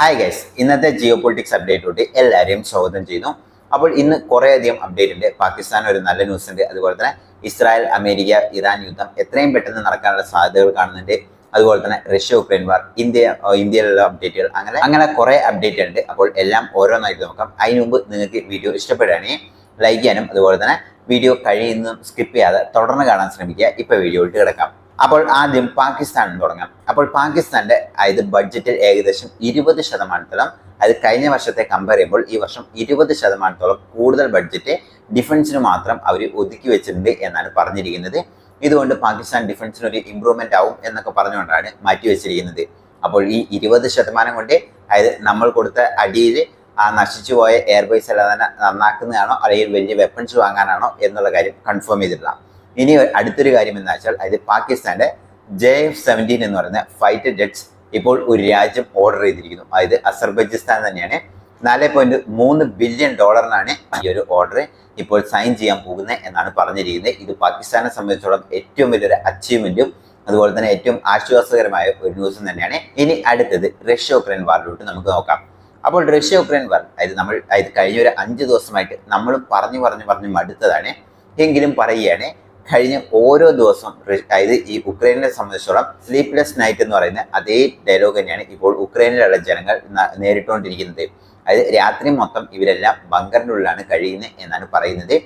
Hi guys ഇന്നത്തെ Jio politics അപ്ഡേറ്റിലോട്ട് എല്ലാവരെയും സ്വാഗതം ചെയ്യുന്നു. അപ്പോൾ ഇന്ന് കുറേയധികം അപ്ഡേറ്റ് ഉണ്ട്. പാകിസ്ഥാൻ ഒരു നല്ല ന്യൂസ് ഉണ്ട്. അതുപോലെ തന്നെ ഇസ്രായേൽ അമേരിക്ക ഇറാൻ യുദ്ധം എത്രയും പെട്ടെന്ന് നടക്കാനുള്ള സാധ്യതകൾ കാണുന്നുണ്ട്. അതുപോലെ തന്നെ റഷ്യ ഉക്രൈൻ വാർ ഇന്ത്യ ഇന്ത്യയിലുള്ള അപ്ഡേറ്റുകൾ അങ്ങനെ അങ്ങനെ കുറേ അപ്ഡേറ്റ് ഉണ്ട്. അപ്പോൾ എല്ലാം ഓരോന്നായിട്ട് നോക്കാം. അതിന് മുമ്പ് നിങ്ങൾക്ക് വീഡിയോ ഇഷ്ടപ്പെടുകയാണെങ്കിൽ ലൈക്ക് ചെയ്യാനും അതുപോലെ തന്നെ വീഡിയോ കഴിയുന്നതും സ്കിപ്പ് ചെയ്യാതെ തുടർന്ന് കാണാൻ ശ്രമിക്കുക. ഇപ്പോൾ വീഡിയോയിട്ട് കിടക്കാം. അപ്പോൾ ആദ്യം പാകിസ്ഥാനിൽ തുടങ്ങാം. അപ്പോൾ പാകിസ്ഥാന്റെ അതായത് ബഡ്ജറ്റിൽ ഏകദേശം ഇരുപത് ശതമാനത്തോളം അത് കഴിഞ്ഞ വർഷത്തെ കമ്പയർ ചെയ്യുമ്പോൾ ഈ വർഷം ഇരുപത് ശതമാനത്തോളം കൂടുതൽ ബഡ്ജറ്റ് ഡിഫൻസിന് മാത്രം അവർ ഒതുക്കി വെച്ചിട്ടുണ്ട് എന്നാണ് പറഞ്ഞിരിക്കുന്നത്. ഇതുകൊണ്ട് പാകിസ്ഥാൻ ഡിഫൻസിന് ഒരു ഇമ്പ്രൂവ്മെന്റ് ആവും എന്നൊക്കെ പറഞ്ഞുകൊണ്ടാണ് മാറ്റി വെച്ചിരിക്കുന്നത്. അപ്പോൾ ഈ ഇരുപത് ശതമാനം കൊണ്ട് അതായത് നമ്മൾ കൊടുത്ത അടിയിൽ ആ നശിച്ചു പോയ എയർബേസ് എല്ലാം തന്നെ നന്നാക്കുന്നതാണോ അല്ലെങ്കിൽ വലിയ വെപ്പൺസ് വാങ്ങാനാണോ എന്നുള്ള കാര്യം കൺഫേം ചെയ്തിട്ടില്ല ഇനി അടുത്തൊരു കാര്യം എന്താ വെച്ചാൽ അതായത് പാകിസ്ഥാന്റെ ജെ എഫ് സെവന്റീൻ എന്ന് പറയുന്ന ഫൈറ്റർ ജെറ്റ്സ് ഇപ്പോൾ ഒരു രാജ്യം ഓർഡർ ചെയ്തിരിക്കുന്നു. അതായത് അസർബൈജിസ്ഥാൻ തന്നെയാണ്. നാല് പോയിന്റ് മൂന്ന് ബില്യൺ ഡോളറിനാണ് ഈ ഒരു ഓർഡർ ഇപ്പോൾ സൈൻ ചെയ്യാൻ പോകുന്നത് എന്നാണ് പറഞ്ഞിരിക്കുന്നത്. ഇത് പാകിസ്ഥാനെ സംബന്ധിച്ചോളം ഏറ്റവും വലിയൊരു അച്ചീവ്മെന്റും അതുപോലെ തന്നെ ഏറ്റവും ആശ്വാസകരമായ ഒരു ന്യൂസും തന്നെയാണ്. ഇനി അടുത്തത് റഷ്യ ഉക്രൈൻ വാറിലോട്ട് നമുക്ക് നോക്കാം. അപ്പോൾ റഷ്യ ഉക്രൈൻ വാർ അതായത് നമ്മൾ അതായത് കഴിഞ്ഞ ഒരു അഞ്ച് ദിവസമായിട്ട് നമ്മൾ പറഞ്ഞു പറഞ്ഞു പറഞ്ഞു മടുത്തതാണ്. എങ്കിലും പറയുകയാണ് കഴിഞ്ഞ ഓരോ ദിവസം അതായത് ഈ ഉക്രൈനെ സംബന്ധിച്ചോളം സ്ലീപ്ലെസ് നൈറ്റ് എന്ന് പറയുന്ന അതേ ഡയലോഗ് തന്നെയാണ് ഇപ്പോൾ ഉക്രൈനിലുള്ള ജനങ്ങൾ നേരിട്ടുകൊണ്ടിരിക്കുന്നത്. അതായത് രാത്രി മൊത്തം ഇവരെല്ലാം ബങ്കറിന്റെ ഉള്ളിലാണ് കഴിയുന്നത് എന്നാണ് പറയുന്നത്.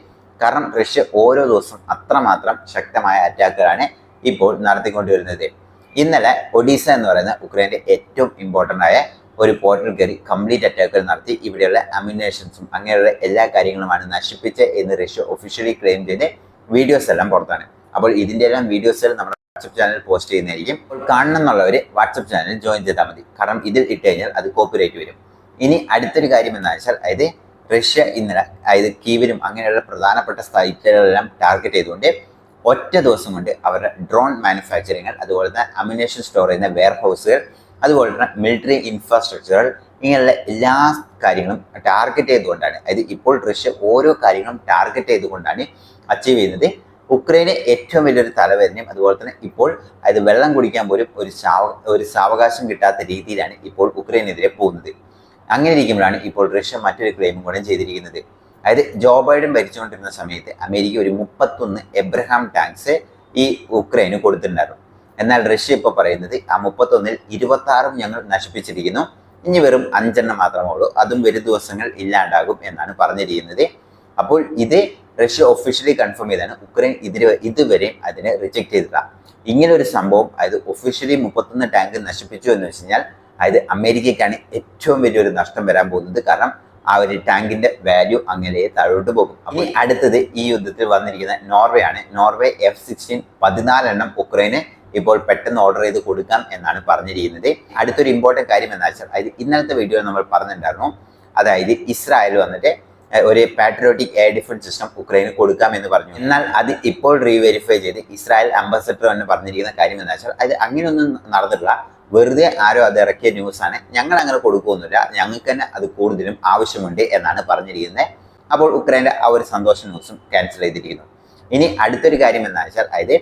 കാരണം റഷ്യ ഓരോ ദിവസവും അത്രമാത്രം ശക്തമായ അറ്റാക്കുകളാണ് ഇപ്പോൾ നടത്തിക്കൊണ്ടിരുന്നത് ഇന്നലെ ഒഡീസ എന്ന് പറയുന്ന ഉക്രൈന്റെ ഏറ്റവും ഇമ്പോർട്ടന്റ് ആയ ഒരു പോർട്ടൽ കയറി കംപ്ലീറ്റ് അറ്റാക്കുകൾ നടത്തി. ഇവിടെയുള്ള അമ്യൂണേഷൻസും അങ്ങനെയുള്ള എല്ലാ കാര്യങ്ങളുമാണ് നശിപ്പിച്ചത് എന്ന് റഷ്യ ഒഫീഷ്യലി ക്ലെയിം ചെയ്ത് വീഡിയോസ് എല്ലാം പുറത്താണ്. അപ്പോൾ ഇതിന്റെ എല്ലാം വീഡിയോസ് നമ്മുടെ വാട്സപ്പ് ചാനൽ പോസ്റ്റ് ചെയ്യുന്നതായിരിക്കും. കാണണം എന്നുള്ളവർ വാട്സപ്പ് ചാനൽ ജോയിൻ ചെയ്താൽ മതി. കാരണം ഇതിൽ ഇട്ട് കഴിഞ്ഞാൽ അത് കോപ്പിറൈറ്റ് വരും. ഇനി അടുത്തൊരു കാര്യം എന്താ വെച്ചാൽ അതായത് റഷ്യ ഇന്നലെ അതായത് കീവിലും അങ്ങനെയുള്ള പ്രധാനപ്പെട്ട സ്ഥലങ്ങളെല്ലാം ടാർഗറ്റ് ചെയ്തുകൊണ്ട് ഒറ്റ ദിവസം കൊണ്ട് അവരുടെ ഡ്രോൺ മാനുഫാക്ചറിങ്ങൾ അതുപോലെ തന്നെ അമ്യൂണേഷൻ സ്റ്റോർ ചെയ്യുന്ന വെയർ ഹൗസുകൾ അതുപോലെ തന്നെ മിലിറ്ററി ഇൻഫ്രാസ്ട്രക്ചറുകൾ ഇങ്ങനെയുള്ള എല്ലാ കാര്യങ്ങളും ടാർഗറ്റ് ചെയ്തുകൊണ്ടാണ്. അതായത് ഇപ്പോൾ റഷ്യ ഓരോ കാര്യങ്ങളും ടാർഗറ്റ് ചെയ്തുകൊണ്ടാണ് അച്ചീവ് ചെയ്യുന്നത്. ഉക്രൈന് ഏറ്റവും വലിയൊരു തലവേദനയും അതുപോലെ തന്നെ ഇപ്പോൾ അതായത് വെള്ളം കുടിക്കാൻ പോലും ഒരു സാവ ഒരു സാവകാശം കിട്ടാത്ത രീതിയിലാണ് ഇപ്പോൾ ഉക്രൈനെതിരെ പോകുന്നത്. അങ്ങനെ ഇരിക്കുമ്പോഴാണ് ഇപ്പോൾ റഷ്യ മറ്റൊരു ക്ലെയിമും കൂടെ ചെയ്തിരിക്കുന്നത്. അതായത് ജോ ബൈഡൻ ഭരിച്ചുകൊണ്ടിരുന്ന സമയത്ത് അമേരിക്ക ഒരു മുപ്പത്തൊന്ന് എബ്രഹാം ടാങ്ക്സ് ഈ ഉക്രൈന് കൊടുത്തിട്ടുണ്ടായിരുന്നു. എന്നാൽ റഷ്യ ഇപ്പോൾ പറയുന്നത് ആ മുപ്പത്തൊന്നിൽ ഇരുപത്തി ആറും ഞങ്ങൾ നശിപ്പിച്ചിരിക്കുന്നു. ഇനി വെറും അഞ്ചെണ്ണം മാത്രമേ ഉള്ളൂ. അതും വരും ദിവസങ്ങൾ ഇല്ലാണ്ടാകും എന്നാണ് പറഞ്ഞിരിക്കുന്നത്. അപ്പോൾ ഇത് റഷ്യ ഒഫീഷ്യലി കൺഫേം ചെയ്താണ് ഉക്രൈൻ ഇതിന് ഇതുവരെ അതിനെ റിജക്റ്റ് ചെയ്തില്ല ഇങ്ങനെ ഒരു സംഭവം അതായത് ഒഫീഷ്യലി മുപ്പത്തൊന്ന് ടാങ്ക് നശിപ്പിച്ചു എന്ന് വെച്ച് അതായത് അമേരിക്കയ്ക്കാണ് ഏറ്റവും വലിയൊരു നഷ്ടം വരാൻ പോകുന്നത്. കാരണം ആ ഒരു ടാങ്കിന്റെ വാല്യൂ അങ്ങനെ താഴോട്ട് പോകും. അപ്പോൾ അടുത്തത് ഈ യുദ്ധത്തിൽ വന്നിരിക്കുന്ന നോർവേ ആണ് നോർവേ എഫ് സിക്സ്റ്റീൻ പതിനാലെണ്ണം ഉക്രൈന് ഇപ്പോൾ പെട്ടെന്ന് ഓർഡർ ചെയ്ത് കൊടുക്കാം എന്നാണ് പറഞ്ഞിരിക്കുന്നത്. അടുത്തൊരു ഇമ്പോർട്ടന്റ് കാര്യം എന്താ വെച്ചാൽ അതായത് ഇന്നലത്തെ വീഡിയോ നമ്മൾ പറഞ്ഞിട്ടുണ്ടായിരുന്നു അതായത് ഇസ്രായേൽ വന്നിട്ട് ഒരു പാട്രിയോട്ടിക് എയർ ഡിഫൻസ് സിസ്റ്റം ഉക്രൈന് കൊടുക്കാം എന്ന് പറഞ്ഞു. എന്നാൽ അത് ഇപ്പോൾ റീവെരിഫൈ ചെയ്ത് ഇസ്രായേൽ അംബാസഡർ എന്ന് പറഞ്ഞിരിക്കുന്ന കാര്യം എന്താ വെച്ചാൽ അത് അങ്ങനെയൊന്നും നടന്നിട്ടില്ല. വെറുതെ ആരോ അത് ഇറക്കിയ ന്യൂസാണ് ഞങ്ങൾ അങ്ങനെ കൊടുക്കുമൊന്നുമില്ല ഞങ്ങൾക്ക് തന്നെ അത് കൂടുതലും ആവശ്യമുണ്ട് എന്നാണ് പറഞ്ഞിരിക്കുന്നത്. അപ്പോൾ ഉക്രൈന്റെ ആ ഒരു സന്തോഷ ന്യൂസും ക്യാൻസൽ ചെയ്തിരിക്കുന്നു. ഇനി അടുത്തൊരു കാര്യം എന്താ വെച്ചാൽ അതായത്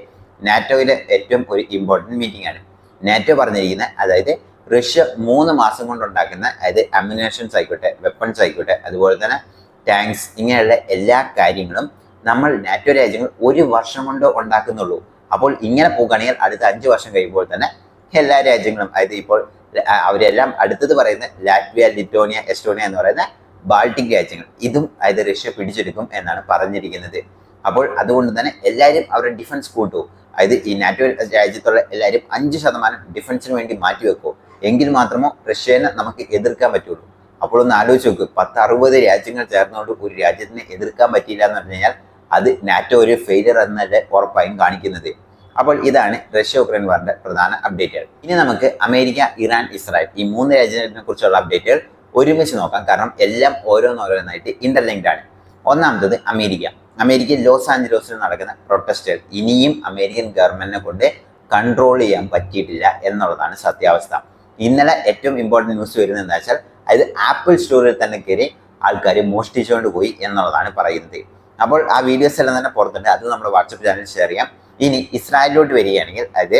നാറ്റോയിലെ ഏറ്റവും ഒരു ഇമ്പോർട്ടന്റ് മീറ്റിംഗ് ആണ്. നാറ്റോ പറഞ്ഞിരിക്കുന്ന അതായത് റഷ്യ മൂന്ന് മാസം കൊണ്ടുണ്ടാക്കുന്ന അതായത് അമ്യൂണേഷൻസ് ആയിക്കോട്ടെ വെപ്പൺസ് ആയിക്കോട്ടെ അതുപോലെ തന്നെ ടാങ്ക്സ് ഇങ്ങനെയുള്ള എല്ലാ കാര്യങ്ങളും നമ്മൾ നാറ്റോ രാജ്യങ്ങൾ ഒരു വർഷം കൊണ്ട് ഉണ്ടാക്കുന്നുള്ളൂ. അപ്പോൾ ഇങ്ങനെ പോകുകയാണെങ്കിൽ അടുത്ത അഞ്ച് വർഷം കഴിയുമ്പോൾ തന്നെ എല്ലാ രാജ്യങ്ങളും അതായത് ഇപ്പോൾ അവരെല്ലാം അടുത്തത് പറയുന്ന ലാറ്റ്വിയ ലിറ്റോണിയ എസ്റ്റോണിയ എന്ന് പറയുന്ന ബാൾട്ടിക് രാജ്യങ്ങൾ ഇതും അതായത് റഷ്യ പിടിച്ചെടുക്കും എന്നാണ് പറഞ്ഞിരിക്കുന്നത്. അപ്പോൾ അതുകൊണ്ട് തന്നെ എല്ലാവരും അവരുടെ ഡിഫൻസ് കൂട്ടു. അതായത് ഈ നാറ്റോ രാജ്യത്തുള്ള എല്ലാവരും അഞ്ച് ശതമാനം ഡിഫൻസിന് വേണ്ടി മാറ്റിവെക്കൂ എങ്കിൽ മാത്രമോ റഷ്യനെ നമുക്ക് എതിർക്കാൻ പറ്റുള്ളൂ. അപ്പോൾ ഒന്ന് ആലോചിച്ച് നോക്ക്. പത്ത് അറുപത് രാജ്യങ്ങൾ ചേർന്നുകൊണ്ട് ഒരു രാജ്യത്തിനെ എതിർക്കാൻ പറ്റിയില്ല എന്ന് പറഞ്ഞു കഴിഞ്ഞാൽ അത് നാറ്റോ ഒരു ഫെയിലിയർ എന്നല്ലേ ഉറപ്പായും കാണിക്കുന്നത്. അപ്പോൾ ഇതാണ് റഷ്യ ഉക്രൈൻ വാറിന്റെ പ്രധാന അപ്ഡേറ്റുകൾ ഇനി നമുക്ക് അമേരിക്ക ഇറാൻ ഇസ്രായേൽ ഈ മൂന്ന് രാജ്യങ്ങളെ കുറിച്ചുള്ള അപ്ഡേറ്റുകൾ ഒരുമിച്ച് നോക്കാം. കാരണം എല്ലാം ഓരോന്നോരോന്നായിട്ട് ഇന്റർലിങ്ക്ഡ് ആണ്. ഒന്നാമത്തത് അമേരിക്ക. അമേരിക്കയിൽ ലോസ് ആഞ്ചലോസിൽ നടക്കുന്ന പ്രൊട്ടസ്റ്റുകൾ ഇനിയും അമേരിക്കൻ ഗവൺമെന്റിനെ കൊണ്ട് കൺട്രോൾ ചെയ്യാൻ പറ്റിയിട്ടില്ല എന്നുള്ളതാണ് സത്യാവസ്ഥ. ഇന്നലെ ഏറ്റവും ഇമ്പോർട്ടന്റ് ന്യൂസ് വരുന്നത് എന്താ വെച്ചാൽ അതായത് ആപ്പിൾ സ്റ്റോറിൽ തന്നെ കയറി ആൾക്കാർ മോഷ്ടിച്ചുകൊണ്ട് പോയി എന്നുള്ളതാണ് പറയുന്നത്. അപ്പോൾ ആ വീഡിയോസ് എല്ലാം തന്നെ പുറത്തുണ്ട് അത് നമ്മുടെ വാട്സപ്പ് ചാനലിൽ ഷെയർ ചെയ്യാം. ഇനി ഇസ്രായേലിലോട്ട് വരികയാണെങ്കിൽ അതായത്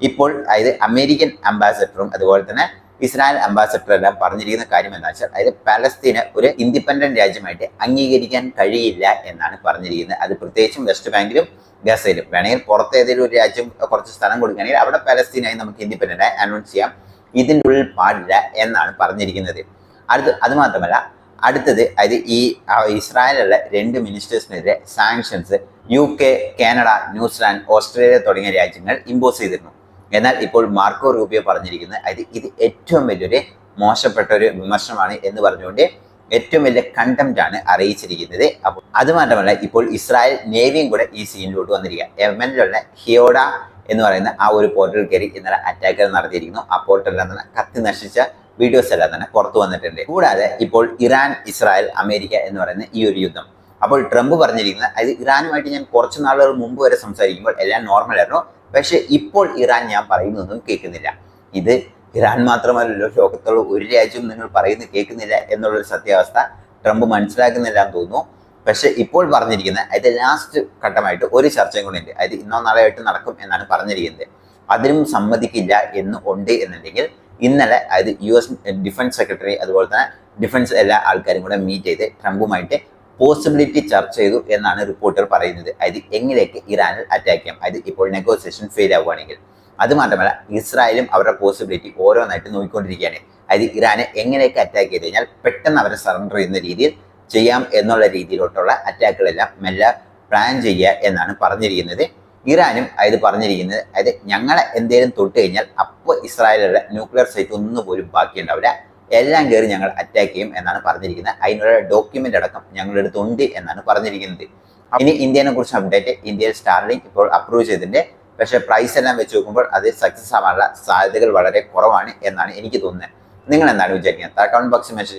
ഇപ്പോൾ അതായത് അമേരിക്കൻ അംബാസഡറും അതുപോലെ തന്നെ ഇസ്രായേൽ അംബാസഡർ എല്ലാം പറഞ്ഞിരിക്കുന്ന കാര്യം എന്താ വെച്ചാൽ അതായത് പാലസ്തീന് ഒരു ഇൻഡിപെൻഡന്റ് രാജ്യമായിട്ട് അംഗീകരിക്കാൻ കഴിയില്ല എന്നാണ് പറഞ്ഞിരിക്കുന്നത്. അത് പ്രത്യേകിച്ചും വെസ്റ്റ് ബാങ്കിലും ഗസയിലും. വേണമെങ്കിൽ പുറത്ത് ഏതെങ്കിലും ഒരു രാജ്യം കുറച്ച് സ്ഥലം കൊടുക്കുകയാണെങ്കിൽ അവിടെ പാലസ്തീനായി നമുക്ക് ഇൻഡിപെൻഡന്റ് ആയി അനൗൺസ് ചെയ്യാം. ഇതിന്റെ ഉള്ളിൽ പാടില്ല എന്നാണ് പറഞ്ഞിരിക്കുന്നത്. അടുത്ത് അതുമാത്രമല്ല അടുത്തത് അതായത് ഈ ഇസ്രായേലുള്ള രണ്ട് മിനിസ്റ്റേഴ്സിനെതിരെ sanctions U K Canada New Zealand Australia തുടങ്ങിയ രാജ്യങ്ങൾ ഇമ്പോസ് ചെയ്തിരുന്നു. എന്നാൽ ഇപ്പോൾ മാർക്കോ റൂബിയോ പറഞ്ഞിരിക്കുന്നത് അതായത് ഇത് ഏറ്റവും വലിയൊരു മോശപ്പെട്ട ഒരു വിമർശനമാണ് എന്ന് പറഞ്ഞുകൊണ്ട് ഏറ്റവും വലിയ കണ്ടംപ്റ്റ് ആണ് അറിയിച്ചിരിക്കുന്നത്. അപ്പോൾ അതുമാത്രമല്ല ഇപ്പോൾ ഇസ്രായേൽ നേവിയും കൂടെ ഈ സീനിലോട്ട് വന്നിരിക്കുക. യമനിലുള്ള ഹിയോഡ എന്ന് പറയുന്ന ആ ഒരു പോർട്ടൽ കയറി ഇന്നലെ അറ്റാക്കുകൾ നടത്തിയിരിക്കുന്നു. ആ പോർട്ടലിൽ തന്നെ കത്തി നശിച്ച വീഡിയോസ് എല്ലാം തന്നെ പുറത്തു വന്നിട്ടുണ്ട്. കൂടാതെ ഇപ്പോൾ ഇറാൻ ഇസ്രായേൽ അമേരിക്ക എന്ന് പറയുന്ന ഈ ഒരു യുദ്ധം. അപ്പോൾ ട്രംപ് പറഞ്ഞിരിക്കുന്നത് അത് ഇറാനുമായിട്ട് ഞാൻ കുറച്ച് നാളുകൾ മുമ്പ് വരെ സംസാരിക്കുമ്പോൾ എല്ലാം നോർമൽ ആയിരുന്നു. പക്ഷേ ഇപ്പോൾ ഇറാൻ ഞാൻ പറയുന്നതൊന്നും കേൾക്കുന്നില്ല. ഇത് ഇറാൻ മാത്രമല്ലല്ലോ ലോകത്തുള്ള ഒരു രാജ്യവും നിങ്ങൾ പറയുന്നത് കേൾക്കുന്നില്ല എന്നുള്ളൊരു സത്യാവസ്ഥ ട്രംപ് മനസ്സിലാക്കുന്നില്ല എന്ന് തോന്നുന്നു. പക്ഷെ ഇപ്പോൾ പറഞ്ഞിരിക്കുന്ന അതിൽ ലാസ്റ്റ് ഘട്ടമായിട്ട് ഒരു ചർച്ചയും കൂടി ഉണ്ട്. അത് ഇന്നോ നാളെ ആയിട്ട് നടക്കും എന്നാണ് പറഞ്ഞിരിക്കുന്നത്. അതിനും സമ്മതിക്കില്ല എന്ന് ഉണ്ട് എന്നുണ്ടെങ്കിൽ ഇന്നലെ അതായത് യു എസ് ഡിഫൻസ് സെക്രട്ടറി അതുപോലെ തന്നെ ഡിഫൻസ് എല്ലാ ആൾക്കാരും കൂടെ മീറ്റ് ചെയ്ത് ട്രംപുമായിട്ട് പോസിബിലിറ്റി ചർച്ച ചെയ്തു എന്നാണ് റിപ്പോർട്ടർ പറയുന്നത്. അതായത് എങ്ങനെയൊക്കെ ഇറാനിൽ അറ്റാക്ക് ചെയ്യാം. അതായത് ഇപ്പോൾ നെഗോസിയേഷൻ ഫെയിൽ ആവുകയാണെങ്കിൽ. അത് മാത്രമല്ല ഇസ്രായേലും അവരുടെ പോസിബിലിറ്റി ഓരോന്നായിട്ട് നോക്കിക്കൊണ്ടിരിക്കുകയാണ്. അതായത് ഇറാനെ എങ്ങനെയൊക്കെ അറ്റാക്ക് ചെയ്ത് കഴിഞ്ഞാൽ പെട്ടെന്ന് അവരെ സറണ്ടർ ചെയ്യുന്ന രീതിയിൽ ചെയ്യാം എന്നുള്ള രീതിയിലോട്ടുള്ള അറ്റാക്കുകളെല്ലാം മെല്ലെ പ്ലാൻ ചെയ്യുക എന്നാണ് പറഞ്ഞിരിക്കുന്നത്. ഇറാനും അതായത് പറഞ്ഞിരിക്കുന്നത് അതായത് ഞങ്ങളെ എന്തെങ്കിലും തൊട്ട് കഴിഞ്ഞാൽ അപ്പോൾ ഇസ്രായേലുടെ ന്യൂക്ലിയർ സൈറ്റ് ഒന്നും പോലും ബാക്കിയുണ്ടാവില്ല. എല്ലാം കയറി ഞങ്ങൾ അറ്റാക്ക് ചെയ്യും എന്നാണ് പറഞ്ഞിരിക്കുന്നത്. അതിനുള്ള ഡോക്യുമെന്റ് അടക്കം ഞങ്ങളുടെ അടുത്തുണ്ട് എന്നാണ് പറഞ്ഞിരിക്കുന്നത്. ഇനി ഇന്ത്യനെ കുറിച്ച് അപ്ഡേറ്റ് ഇന്ത്യയിൽ സ്റ്റാർലിംഗ് ഇപ്പോൾ അപ്രൂവ് ചെയ്തിട്ടുണ്ട്. പക്ഷേ പ്രൈസ് എല്ലാം വെച്ച് നോക്കുമ്പോൾ അത് സക്സസ് ആവാനുള്ള സാധ്യതകൾ വളരെ കുറവാണ് എന്നാണ് എനിക്ക് തോന്നുന്നത്. നിങ്ങൾ എന്താണ് വിചാരിക്കുന്നത് കമന്റ് ബോക്സിൽ മെസ്സേജ്